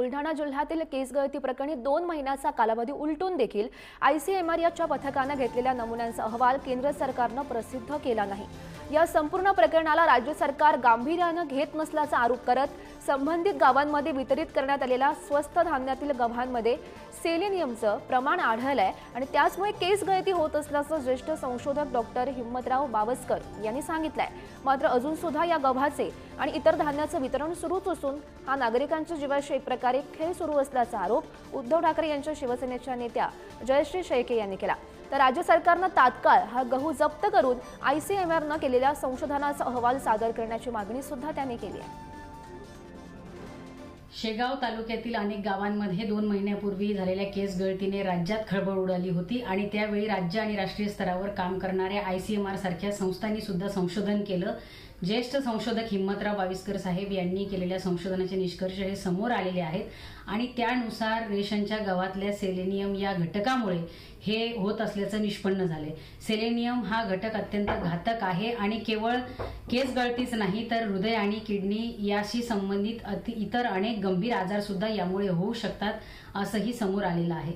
बुलढाणा जिल्ह्यातील केसगळती प्रकरणी दोन महिन्याचा कालावधी उलटून देखील आयसीएमआरच्या पथकानं घेतलेल्या नमुन्यांचा अहवाल केंद्र सरकारनं प्रसिद्ध केला नाही. या संपूर्ण प्रकरणाला राज्य सरकार गांभीर्यानं घेत नसल्याचा आरोप करत संबंधित गावांमध्ये वितरित करण्यात आलेल्या स्वस्त धान्यातील गव्हांमध्ये सेलेनियमचं प्रमाण आढळलंय आणि त्याचमुळे केस गळती होत असल्याचं ज्येष्ठ संशोधक डॉक्टर हिम्मतराव बावस्कर यांनी सांगितलंय. मात्र अजून सुद्धा या गव्हाचे आणि इतर धान्याचं वितरण सुरूच असून हा नागरिकांच्या जीवाशी एक प्रकारे खेळ सुरू असल्याचा आरोप उद्धव ठाकरे यांच्या शिवसेनेच्या नेत्या जयश्री शेळके यांनी केला. तर राज्य सरकारनं तात्काळ हा गहू जप्त करून आय सी एम आरनं केलेल्या संशोधनाचा अहवाल सादर करण्याची मागणी सुद्धा त्यांनी केली आहे. शेगाव तालुक्यातील अनेक गावांमध्ये दोन महिन्यापूर्वी झालेल्या केस गळतीने राज्यात खळबळ उडाली होती आणि त्यावेळी राज्य आणि राष्ट्रीय स्तरावर काम करणाऱ्या आय सी एम आर सारख्या संस्थांनी सुद्धा संशोधन केलं. ज्येष्ठ संशोधक हिम्मतराव बाविस्कर साहेब यांनी केलेल्या संशोधनाचे निष्कर्ष हे समोर आलेले आहेत आणि त्यानुसार रेशनच्या गावातल्या सेलेनियम या घटकामुळे हे होत असल्याचं निष्पन्न झाले सेलेनियम हा घटक अत्यंत घातक आहे आणि केवळ केस गळतीच नाही तर हृदय आणि किडनी याशी संबंधित अति इतर अनेक गंभीर आजार सुद्धा यामुळे होऊ शकतात असंही समोर आलेलं आहे.